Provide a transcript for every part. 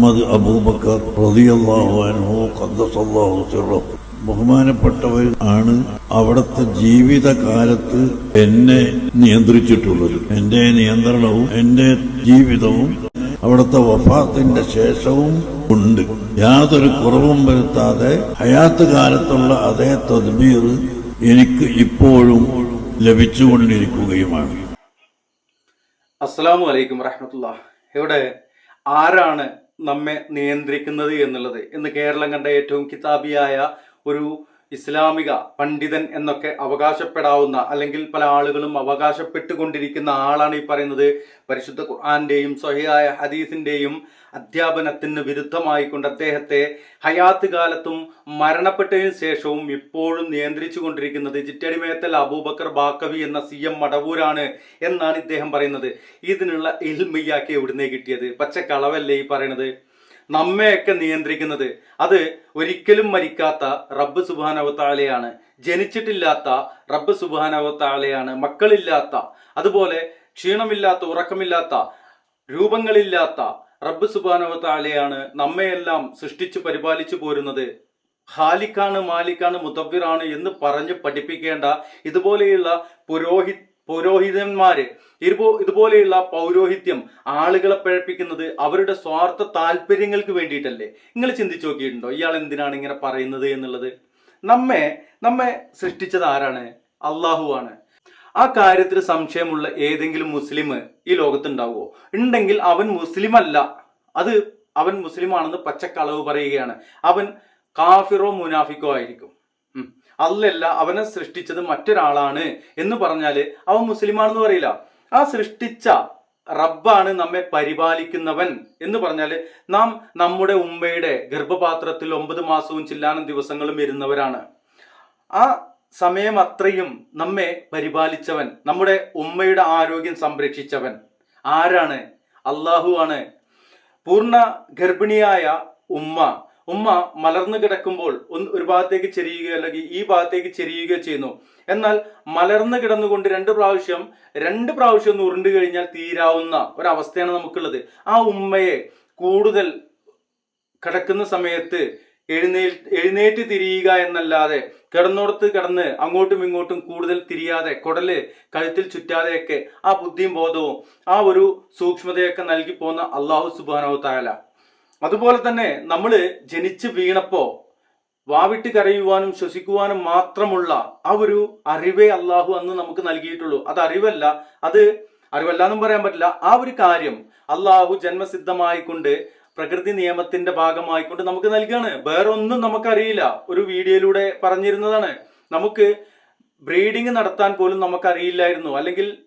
മുഹമ്മദ് അബൂബക്കർ ബഹുമാനപ്പെട്ടവർ ആണ് അവിടുത്തെ ജീവിതകാലത്ത് എന്നെ നിയന്ത്രിച്ചിട്ടുള്ളത്. എന്റെ നിയന്ത്രണവും എന്റെ ജീവിതവും അവിടുത്തെ വഫാത്തിന്റെ ശേഷവും ഉണ്ട്. യാതൊരു കുറവും വരുത്താതെ ഹയാത്ത് കാലത്തുള്ള അതേ തദ്ബീർ എനിക്ക് ഇപ്പോഴും ലഭിച്ചുകൊണ്ടിരിക്കുകയുമാണ്. അസ്സാം വലൈക്കും വറഹമത്തുള്ള ഇവിടെ ആരാണ് നമ്മെ നിയന്ത്രിക്കുന്നത് എന്നുള്ളത്. ഇന്ന് കേരളം കണ്ട ഏറ്റവും കിതാബിയായ ഒരു ഇസ്ലാമിക പണ്ഡിതൻ എന്നൊക്കെ അവകാശപ്പെടാവുന്ന അല്ലെങ്കിൽ പല ആളുകളും അവകാശപ്പെട്ടുകൊണ്ടിരിക്കുന്ന ആളാണ് ഈ പറയുന്നത്. പരിശുദ്ധ ഖുർആാന്റെയും സ്വഹിയായ ഹദീസിന്റെയും അധ്യാപനത്തിന് വിരുദ്ധമായിക്കൊണ്ട് അദ്ദേഹത്തെ ഹയാത്ത് കാലത്തും മരണപ്പെട്ടതിന് ശേഷവും ഇപ്പോഴും നിയന്ത്രിച്ചു കൊണ്ടിരിക്കുന്നത് ചിറ്റടിമേത്തൽ അബൂബക്കർ ബാക്കവി എന്ന സി എം മടവൂരാണ് എന്നാണ് ഇദ്ദേഹം പറയുന്നത്. ഇതിനുള്ള ഇൽമിയാക്കി എവിടുന്നേ കിട്ടിയത്? പച്ചക്കളവല്ലേ ഈ പറയുന്നത്? നമ്മെയൊക്കെ നിയന്ത്രിക്കുന്നത്. അത് ഒരിക്കലും മരിക്കാത്ത റബ്ബ് സുബാനവത്താളെയാണ് ജനിച്ചിട്ടില്ലാത്ത റബ്ബ് സുബാനവത്താളെയാണ് മക്കളില്ലാത്ത അതുപോലെ ക്ഷീണമില്ലാത്ത ഉറക്കമില്ലാത്ത രൂപങ്ങളില്ലാത്ത റബ്ബ് സുബാനവത്താളെയാണ് നമ്മയെല്ലാം സൃഷ്ടിച്ചു പരിപാലിച്ചു പോരുന്നത്. ഹാലിക്കാണ് മാലിക്കാണ് മുതവ്വിറാണ് എന്ന് പറഞ്ഞ് പഠിപ്പിക്കേണ്ട ഇതുപോലെയുള്ള പുരോഹി പുരോഹിതന്മാര്. ഇതുപോ ഇതുപോലെയുള്ള പൗരോഹിത്യം ആളുകളെ പഴപ്പിക്കുന്നത് അവരുടെ സ്വാർത്ഥ താല്പര്യങ്ങൾക്ക് വേണ്ടിയിട്ടല്ലേ? നിങ്ങൾ ചിന്തിച്ചു നോക്കിയിട്ടുണ്ടോ? ഇയാൾ എന്തിനാണ് ഇങ്ങനെ പറയുന്നത് എന്നുള്ളത്? നമ്മെ നമ്മെ സൃഷ്ടിച്ചത് ആരാണ്? അള്ളാഹു ആണ്. ആ കാര്യത്തിൽ സംശയമുള്ള ഏതെങ്കിലും മുസ്ലിം ഈ ലോകത്തുണ്ടാവുമോ ഉണ്ടെങ്കിൽ അവൻ മുസ്ലിം അല്ല അത് അവൻ മുസ്ലിം ആണെന്ന് പച്ചക്കളവ് പറയുകയാണ്. അവൻ കാഫിറോ മുനാഫിക്കോ ആയിരിക്കും. അല്ലല്ല അവനെ സൃഷ്ടിച്ചത് മറ്റൊരാളാണ് എന്ന് പറഞ്ഞാൽ അവൻ മുസ്ലിമാണെന്ന് പറയില്ല. ആ സൃഷ്ടിച്ച റബ്ബാണ് നമ്മെ പരിപാലിക്കുന്നവൻ എന്ന് പറഞ്ഞാൽ നാം നമ്മുടെ ഉമ്മയുടെ ഗർഭപാത്രത്തിൽ ഒമ്പത് മാസവും ചില്ലാനും ദിവസങ്ങളും ഇരുന്നവരാണ്. ആ സമയം അത്രയും നമ്മെ പരിപാലിച്ചവൻ നമ്മുടെ ഉമ്മയുടെ ആരോഗ്യം സംരക്ഷിച്ചവൻ ആരാണ്? അള്ളാഹു ആണ്. പൂർണ ഗർഭിണിയായ ഉമ്മ ഉമ്മ മലർന്നു കിടക്കുമ്പോൾ ഒന്ന് ഒരു ഭാഗത്തേക്ക് ചെരിയുകയോ അല്ലെങ്കിൽ ഈ ഭാഗത്തേക്ക് ചെരിയുകയോ ചെയ്യുന്നു. എന്നാൽ മലർന്നു കിടന്നുകൊണ്ട് രണ്ട് പ്രാവശ്യം രണ്ട് പ്രാവശ്യം ഒന്ന് ഉരുണ്ടു കഴിഞ്ഞാൽ തീരാവുന്ന ഒരവസ്ഥയാണ് നമുക്കുള്ളത്. ആ ഉമ്മയെ കൂടുതൽ കിടക്കുന്ന സമയത്ത് എഴുന്നേൽ എഴുന്നേറ്റ് തിരിയുക എന്നല്ലാതെ കിടന്നോടത്ത് കിടന്ന് അങ്ങോട്ടും ഇങ്ങോട്ടും കൂടുതൽ തിരിയാതെ കുടൽ കഴുത്തിൽ ചുറ്റാതെയൊക്കെ ആ ബുദ്ധിയും ബോധവും ആ ഒരു സൂക്ഷ്മതയൊക്കെ നൽകി പോകുന്ന അള്ളാഹു സുബാനോ താല അതുപോലെ തന്നെ നമ്മൾ ജനിച്ച് വീണപ്പോ വാവിട്ട് കരയുവാനും ശ്വസിക്കുവാനും മാത്രമുള്ള ആ ഒരു അറിവേ അള്ളാഹു അന്ന് നമുക്ക് നൽകിയിട്ടുള്ളൂ. അത് അറിവല്ല അത് അറിവല്ല എന്നും പറയാൻ പറ്റില്ല. ആ ഒരു കാര്യം അള്ളാഹു ജന്മസിദ്ധമായിക്കൊണ്ട് പ്രകൃതി നിയമത്തിന്റെ ഭാഗമായിക്കൊണ്ട് നമുക്ക് നൽകുകയാണ് വേറൊന്നും നമുക്കറിയില്ല. ഒരു വീഡിയോയിലൂടെ പറഞ്ഞിരുന്നതാണ്. നമുക്ക് ബ്രീഡിങ് നടത്താൻ പോലും നമുക്കറിയില്ലായിരുന്നു. അല്ലെങ്കിൽ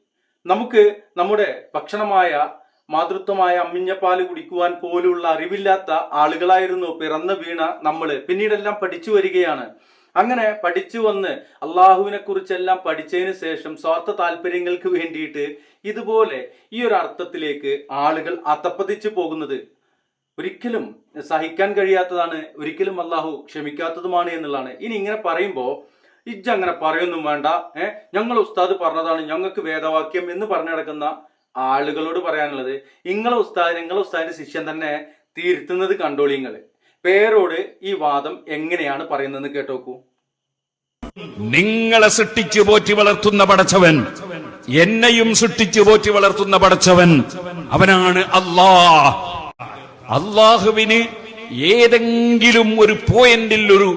നമുക്ക് നമ്മുടെ ഭക്ഷണമായ മാതൃത്വമായ അമ്മിഞ്ഞപ്പാൽ കുടിക്കുവാൻ പോലുള്ള അറിവില്ലാത്ത ആളുകളായിരുന്നു പിറന്ന വീണ നമ്മൾ. പിന്നീടെല്ലാം പഠിച്ചു വരികയാണ്. അങ്ങനെ പഠിച്ചു വന്ന് അള്ളാഹുവിനെ കുറിച്ചെല്ലാം പഠിച്ചതിന് ശേഷം സ്വാർത്ഥ താല്പര്യങ്ങൾക്ക് വേണ്ടിയിട്ട് ഇതുപോലെ ഈ ഒരു അർത്ഥത്തിലേക്ക് ആളുകൾ അത്തപ്പതിച്ചു പോകുന്നത് ഒരിക്കലും സഹിക്കാൻ കഴിയാത്തതാണ് ഒരിക്കലും അള്ളാഹു ക്ഷമിക്കാത്തതുമാണ് എന്നുള്ളതാണ്. ഇനി ഇങ്ങനെ പറയുമ്പോൾ ഇജ്ജ് അങ്ങനെ പറയൊന്നും വേണ്ട ഏഹ് ഞങ്ങൾ ഉസ്താദ് പറഞ്ഞതാണ് ഞങ്ങൾക്ക് വേദവാക്യം എന്ന് പറഞ്ഞു നടക്കുന്ന ആളുകളോട് പറയാനുള്ളത് ഇങ്ങളെ ഉസ്താദ് നിങ്ങളെ ഉസ്താദിന്റെ ശിഷ്യൻ തന്നെ തിരുത്തുന്നത് കണ്ടോളി നിങ്ങൾ പേരോട് ഈ വാദം എങ്ങനെയാണ് പറയുന്നതെന്ന് കേട്ടോക്കൂ. നിങ്ങളെ സൃഷ്ടിച്ചു പോറ്റി വളർത്തുന്ന പടച്ചവൻ എന്നെയും സൃഷ്ടിച്ചു പോറ്റി വളർത്തുന്ന പടച്ചവൻ അവനാണ് അല്ലാഹ്. അള്ളാഹുവിന് ഏതെങ്കിലും ഒരു പോയിന്റിൽ ഒരു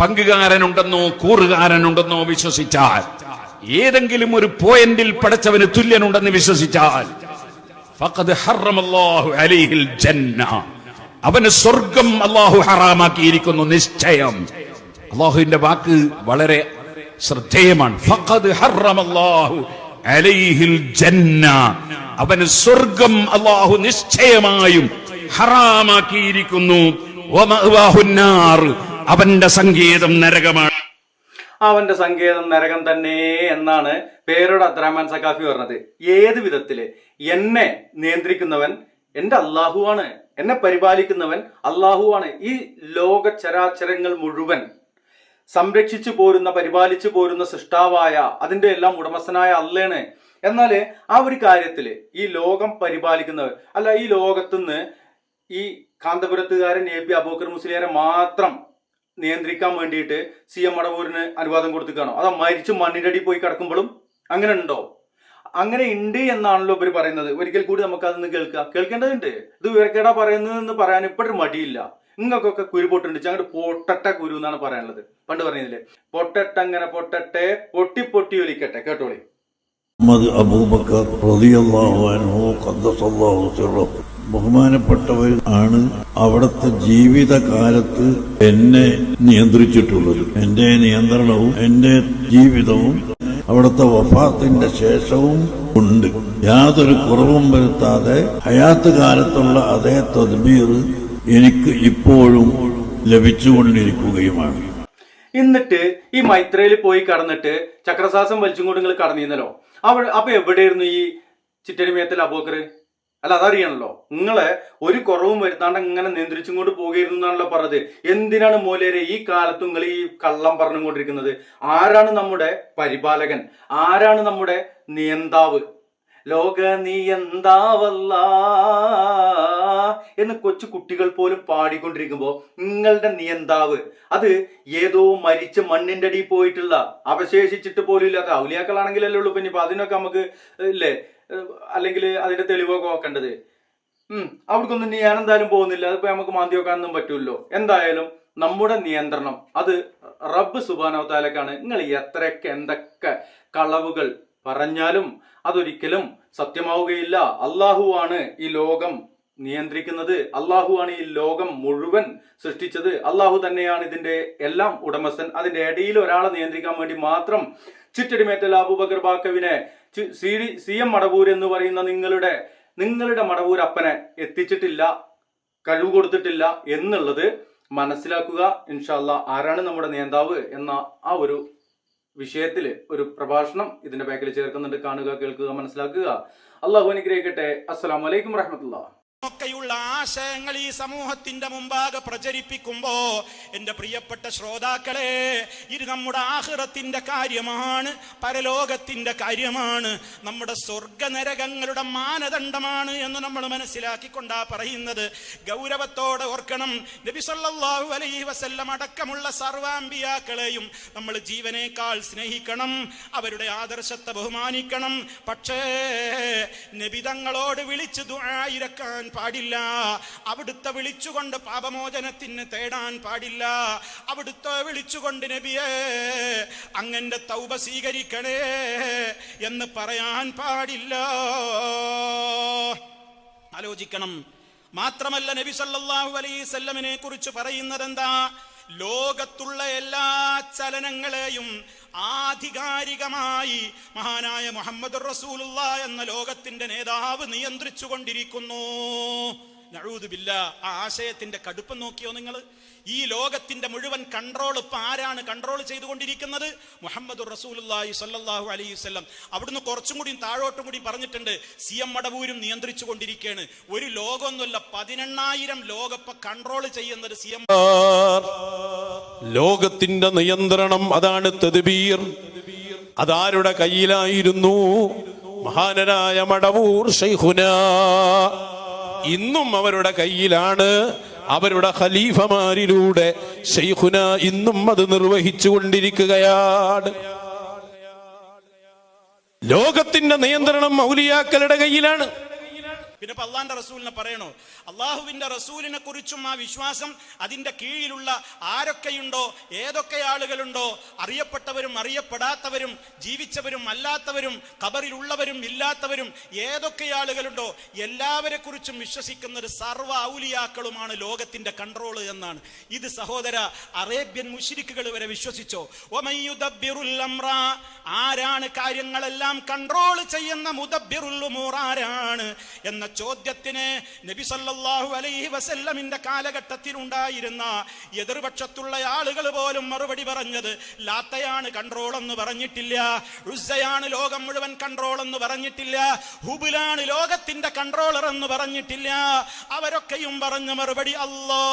പങ്കുകാരനുണ്ടെന്നോ കൂറുകാരനുണ്ടെന്നോ വിശ്വസിച്ചാൽ ഏതെങ്കിലും ഒരു പോയിന്റിൽ പടച്ചവന് തുല്യനുണ്ടെന്ന് വിശ്വസിച്ചാൽ അവന് സ്വർഗം അള്ളാഹു ഹറാമാക്കിയിരിക്കുന്നു നിശ്ചയം. അള്ളാഹുവിന്റെ വാക്ക് വളരെ ശ്രദ്ധേയമാണ്. അവന് സ്വർഗം അള്ളാഹു നിശ്ചയമായും ഹറാമാക്കിയിരിക്കുന്നു. അവന്റെ സംഗീതം നരകമാണ്. അവന്റെ സങ്കേതം നരകം തന്നെ എന്നാണ് പേരോട് അബ്ദുറഹ്മാൻ സക്കാഫി പറഞ്ഞത്. ഏത് വിധത്തിൽ? എന്നെ നിയന്ത്രിക്കുന്നവൻ എന്റെ അള്ളാഹുവാണ് എന്നെ പരിപാലിക്കുന്നവൻ അള്ളാഹുവാണ് ഈ ലോക ചരാചരങ്ങൾ മുഴുവൻ സംരക്ഷിച്ചു പോരുന്ന പരിപാലിച്ചു പോരുന്ന സൃഷ്ടാവായ അതിന്റെ എല്ലാം ഉടമസ്ഥനായ അല്ലേണ് എന്നാൽ ആ ഒരു കാര്യത്തിൽ ഈ ലോകം പരിപാലിക്കുന്നവർ അല്ല ഈ ലോകത്തുനിന്ന് ഈ കാന്തപുരത്തുകാരൻ എ പി അബൂക്കർ മുസ്ലിയാരെ മാത്രം നിയന്ത്രിക്കാൻ വേണ്ടിയിട്ട് സി എം മടവൂരിന് അനുവാദം കൊടുത്തിക്കാണോ? അതാ മരിച്ചു മണ്ണിന്റെ അടി പോയി കിടക്കുമ്പോഴും അങ്ങനെ ഉണ്ടോ? അങ്ങനെ ഉണ്ട് എന്നാണല്ലോ ഇവർ പറയുന്നത്. ഒരിക്കൽ കൂടി നമുക്ക് അതൊന്ന് കേൾക്കാം. കേൾക്കേണ്ടതുണ്ട്. ഇത് വിവരക്കേടാ പറയുന്നതെന്ന് പറയാൻ ഇപ്പോഴും മടിയില്ല. നിങ്ങൾക്കൊക്കെ കുരു പൊട്ടുണ്ട് അങ്ങോട്ട് പൊട്ടട്ട കുരു എന്നാണ് പറയാനുള്ളത്. പണ്ട് പറയുന്നില്ലേ പൊട്ടട്ട അങ്ങനെ പൊട്ടട്ടെ പൊട്ടി പൊട്ടി ഒലിക്കട്ടെ. കേട്ടോളി. മുഹമ്മദ് അബൂബക്കർ റളിയല്ലാഹു അൻഹു ഖദ്ദസല്ലാഹു ബഹുമാനപ്പെട്ടവർ ആണ് അവിടുത്തെ ജീവിതകാലത്ത് എന്നെ നിയന്ത്രിച്ചിട്ടുള്ളത്. എന്റെ നിയന്ത്രണവും എന്റെ ജീവിതവും അവിടുത്തെ വഫാത്തിന്റെ ശേഷവും ഉണ്ട്. യാതൊരു കുറവും വരുത്താതെ ഹയാത്ത് കാലത്തുള്ള അതേ തദ്ബീർ എനിക്ക് ഇപ്പോഴും ലഭിച്ചുകൊണ്ടിരിക്കുകയുമാണ്. എന്നിട്ട് ഈ മൈത്രയിൽ പോയി കടന്നിട്ട് ചക്രസാസം വലിച്ചും കൊണ്ട് നിങ്ങൾ കടന്നിരുന്നല്ലോ അവിടെ അപ്പൊ എവിടെയായിരുന്നു ഈ ചിറ്റടിമയത്തിൽ അബോക്കർ അല്ല അതറിയണല്ലോ. നിങ്ങളെ ഒരു കുറവും വരുത്താണ്ട് ഇങ്ങനെ നിയന്ത്രിച്ചും കൊണ്ട് പോകുകയായിരുന്നു എന്നാണല്ലോ പറഞ്ഞത്. എന്തിനാണ് മോലേരെ ഈ കാലത്ത് നിങ്ങൾ ഈ കള്ളം പറഞ്ഞുകൊണ്ടിരിക്കുന്നത്? ആരാണ് നമ്മുടെ പരിപാലകൻ? ആരാണ് നമ്മുടെ നിയന്താവ്? ലോക നിയന്താവല്ല എന്ന് കൊച്ചു കുട്ടികൾ പോലും പാടിക്കൊണ്ടിരിക്കുമ്പോ നിങ്ങളുടെ നിയന്താവ് അത് ഏതോ മരിച്ച മണ്ണിന്റെ അടിയിൽ പോയിട്ടുള്ള അവശേഷിച്ചിട്ട് പോലും ഇല്ലാത്ത ഔലിയാക്കളാണെങ്കിലല്ലേ ഉള്ളൂ. പിന്നെ ഇപ്പൊ അതിനൊക്കെ നമുക്ക് ഇല്ലേ? അല്ലെങ്കിൽ അതിന്റെ തെളിവൊക്കെ നോക്കേണ്ടത്. ഉം. അവിടേക്കൊന്നും ഞാൻ എന്തായാലും പോകുന്നില്ല. അതിപ്പോ നമുക്ക് മാന്തി വെക്കാനൊന്നും പറ്റൂല്ലോ. എന്തായാലും നമ്മുടെ നിയന്ത്രണം അത് റബ്ബ് സുബാനവത്താലേക്കാണ് നിങ്ങൾ എത്രയൊക്കെ എന്തൊക്കെ കളവുകൾ പറഞ്ഞാലും അതൊരിക്കലും സത്യമാവുകയില്ല. അള്ളാഹുവാണ് ഈ ലോകം നിയന്ത്രിക്കുന്നത്. അള്ളാഹുവാണ് ഈ ലോകം മുഴുവൻ സൃഷ്ടിച്ചത്. അള്ളാഹു തന്നെയാണ് ഇതിന്റെ എല്ലാം ഉടമസ്ഥൻ. അതിന്റെ ഇടയിൽ ഒരാളെ നിയന്ത്രിക്കാൻ വേണ്ടി മാത്രം ചുറ്റടിമേറ്റൽ Abubakar ബാക്കവിനെ C D C M Madavoor എന്ന് പറയുന്ന നിങ്ങളുടെ നിങ്ങളുടെ മടവൂർ അപ്പനെ എത്തിച്ചിട്ടില്ല കഴിവ് കൊടുത്തിട്ടില്ല എന്നുള്ളത് മനസ്സിലാക്കുക. ഇൻഷാല്ല ആരാണ് നമ്മുടെ നേതാവ് എന്ന ആ ഒരു വിഷയത്തിൽ ഒരു പ്രഭാഷണം ഇതിന്റെ ബാക്കിൽ ചേർക്കുന്നുണ്ട്. കാണുക കേൾക്കുക മനസ്സിലാക്കുക. അള്ളാഹു അനുഗ്രഹിക്കട്ടെ. അസ്സാം വലൈക്കും വറഹമത്തുള്ള ഒക്കെയുള്ള ആശയങ്ങൾ ഈ സമൂഹത്തിന്റെ മുമ്പാകെ പ്രചരിപ്പിക്കുമ്പോ എന്റെ പ്രിയപ്പെട്ട ശ്രോതാക്കളെ ഇത് നമ്മുടെ ആഹ്റത്തിന്റെ കാര്യമാണ് പരലോകത്തിന്റെ കാര്യമാണ് നമ്മുടെ സ്വർഗനരകങ്ങളുടെ മാനദണ്ഡമാണ് എന്ന് നമ്മൾ മനസ്സിലാക്കിക്കൊണ്ടാ പറയുന്നത്. ഗൗരവത്തോടെ ഓർക്കണം നബി സല്ലല്ലാഹു അലൈഹി വസല്ലം അടക്കമുള്ള സർവാംബിയാക്കളെയും നമ്മൾ ജീവനേക്കാൾ സ്നേഹിക്കണം അവരുടെ ആദർശത്തെ ബഹുമാനിക്കണം. പക്ഷേ നബിതങ്ങളോട് വിളിച്ചു ദുആയിരക്കാൻ പാടില്ല. അവിടുത്തെ വിളിച്ചുകൊണ്ട് പാപമോചനത്തിന് തേടാൻ പാടില്ല. അവിടുത്തെ വിളിച്ചുകൊണ്ട് നബിയേ അങ്ങന്റെ തൗബ സ്വീകരിക്കണേ എന്ന് പറയാൻ പാടില്ല. ആലോചിക്കണം. മാത്രമല്ല നബി സല്ലല്ലാഹു അലൈഹി വസല്ലമിനെ കുറിച്ച് പറയുന്നത് എന്താ ലോകത്തുള്ള എല്ലാ ചലനങ്ങളെയും ആധികാരികമായി മഹാനായ മുഹമ്മദ് റസൂലുള്ള എന്ന ലോകത്തിന്റെ നേതാവ് നിയന്ത്രിച്ചു കൊണ്ടിരിക്കുന്നു നഴൂതുബില്ല ആ ആശയത്തിന്റെ കടുപ്പം നോക്കിയോ നിങ്ങൾ? ഈ ലോകത്തിന്റെ മുഴുവൻ കൺട്രോൾ ഇപ്പൊ ആരാണ് കൺട്രോൾ ചെയ്തുകൊണ്ടിരിക്കുന്നത്? മുഹമ്മദ് റസൂലുള്ളാഹി സല്ലാഹു അലൈഹി വസല്ലം. അവിടുന്ന് കുറച്ചും കൂടി താഴോട്ടും കൂടി പറഞ്ഞിട്ടുണ്ട് സി എം മടവൂരും നിയന്ത്രിച്ചു കൊണ്ടിരിക്കുകയാണ് ഒരു ലോകമൊന്നുമല്ല പതിനെണ്ണായിരം ലോകപ്പ കൺട്രോൾ ചെയ്യുന്നത് സി എം ലോകത്തിന്റെ നിയന്ത്രണം അതാണ് തെതുബീർ. അതാരുടെ കയ്യിലായിരുന്നു? മഹാനരായ മടവൂർ ഷെയ്ഹുന ഇന്നും അവരുടെ കയ്യിലാണ്. അവരുടെ ഖലീഫമാരിലൂടെ ഷെയ്ഖുന ഇന്നും അത് നിർവഹിച്ചു കൊണ്ടിരിക്കുകയാണ് ലോകത്തിന്റെ നിയന്ത്രണം മൗലിയാക്കളുടെ കയ്യിലാണ്. പിന്നെ ഇപ്പൊ റസൂലിനെ പറയണോ. അള്ളാഹുവിന്റെ റസൂലിനെ കുറിച്ചും ആ വിശ്വാസം അതിന്റെ കീഴിലുള്ള ആരൊക്കെയുണ്ടോ ഏതൊക്കെ ആളുകളുണ്ടോ അറിയപ്പെട്ടവരും അറിയപ്പെടാത്തവരും ജീവിച്ചവരും അല്ലാത്തവരും കബറിലുള്ളവരും ഇല്ലാത്തവരും ഏതൊക്കെ ആളുകളുണ്ടോ എല്ലാവരെ കുറിച്ചും വിശ്വസിക്കുന്ന ഒരു സർവ ഔലിയാക്കളുമാണ് ലോകത്തിന്റെ കൺട്രോൾ എന്നാണ്. ഇത് സഹോദര അറേബ്യൻ മുഷിരിക്കുകൾ വരെ വിശ്വസിച്ചോ? ഒമയ്യുദബ്ബിറുൽ അംറ ആരാണ് കാര്യങ്ങളെല്ലാം കൺട്രോൾ ചെയ്യുന്ന മുദബ്ബിറുൽ ഉമൂർ ആരാണ് എന്ന ചോദ്യത്തിന് നബി സല്ലാഹു അലൈഹി വസല്ലമിന്റെ കാലഘട്ടത്തിൽ ഉണ്ടായിരുന്ന എതിർപക്ഷത്തുള്ള ആളുകൾ പോലും മറുപടി പറഞ്ഞത് ലാത്തയാണ് കൺട്രോൾ എന്ന് പറഞ്ഞിട്ടില്ല ഉസ്സയാണ് ലോകം മുഴുവൻ കൺട്രോൾ എന്ന് പറഞ്ഞിട്ടില്ല ഹുബിലാണ് ലോകത്തിന്റെ കൺട്രോളർ എന്ന് പറഞ്ഞിട്ടില്ല. അവരൊക്കെയും പറഞ്ഞ മറുപടി അല്ലോ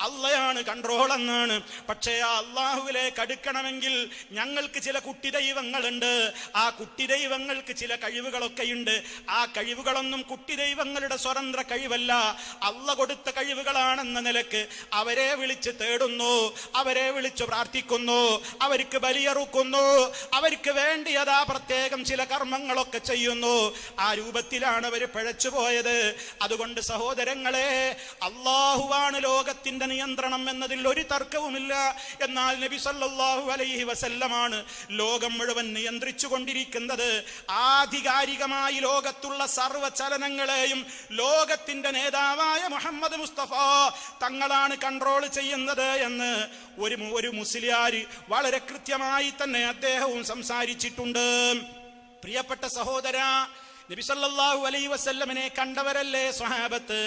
അല്ലയാണ് കൺട്രോൾ എന്നാണ്. പക്ഷേ ആ അള്ളാഹുവിലേക്ക് അടുക്കണമെങ്കിൽ ഞങ്ങൾക്ക് ചില കുട്ടി ദൈവങ്ങളുണ്ട്. ആ കുട്ടി ദൈവങ്ങൾക്ക് ചില കഴിവുകളൊക്കെയുണ്ട്. ആ കഴിവുകളൊന്നും കുട്ടി ദൈവങ്ങളുടെ സ്വതന്ത്ര കഴിവല്ല. അള്ള കൊടുത്ത കഴിവുകളാണെന്ന നിലയ്ക്ക് അവരെ വിളിച്ച് തേടുന്നു. അവരെ വിളിച്ച് പ്രാർത്ഥിക്കുന്നു. അവർക്ക് ബലിയറുക്കുന്നു. അവർക്ക് വേണ്ടിയതാ പ്രത്യേകം ചില കർമ്മങ്ങളൊക്കെ ചെയ്യുന്നു. ആ രൂപത്തിലാണ് അവർ പിഴച്ചു പോയത്. അതുകൊണ്ട് സഹോദരങ്ങളെ അള്ളാഹുവാണ് ലോകത്തിന്റെ നിയന്ത്രണം എന്നതിൽ ഒരു തർക്കവുമില്ല. എന്നാൽ നബി സല്ലാഹു അലൈഹി വസല്ലമാണ് ലോകം മുഴുവൻ നിയന്ത്രിച്ചു കൊണ്ടിരിക്കുന്നത് ആധികാരികമായി ലോകത്തുള്ള സർവ ചലനങ്ങളെയും ലോകത്തിന്റെ നേതാവായ മുഹമ്മദ് മുസ്തഫ തങ്ങളാണ് കൺട്രോൾ ചെയ്യുന്നത് എന്ന് ഒരു ഒരു മുസ്ലിയാർ വളരെ കൃത്യമായി തന്നെ അദ്ദേഹവും സംസാരിച്ചിട്ടുണ്ട്. പ്രിയപ്പെട്ട സഹോദര നബി അലൈ വസല്ലമനെ കണ്ടവരല്ലേ സ്വഹാബത്ത്?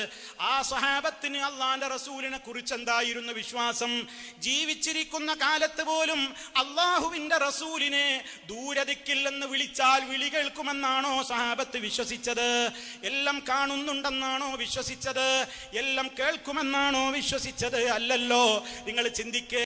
ആ സ്വഹാബത്തിന് അള്ളാന്റെ റസൂലിനെ കുറിച്ച് എന്തായിരുന്നു വിശ്വാസം? ജീവിച്ചിരിക്കുന്ന കാലത്ത് പോലും അള്ളാഹുവിന്റെ റസൂലിനെ ദൂരതിക്കില്ലെന്ന് വിളിച്ചാൽ വിളി കേൾക്കുമെന്നാണോ സ്വഹാബത്ത് വിശ്വസിച്ചത്? എല്ലാം കാണുന്നുണ്ടെന്നാണോ വിശ്വസിച്ചത്? എല്ലാം കേൾക്കുമെന്നാണോ വിശ്വസിച്ചത്? അല്ലല്ലോ നിങ്ങൾ ചിന്തിക്കേ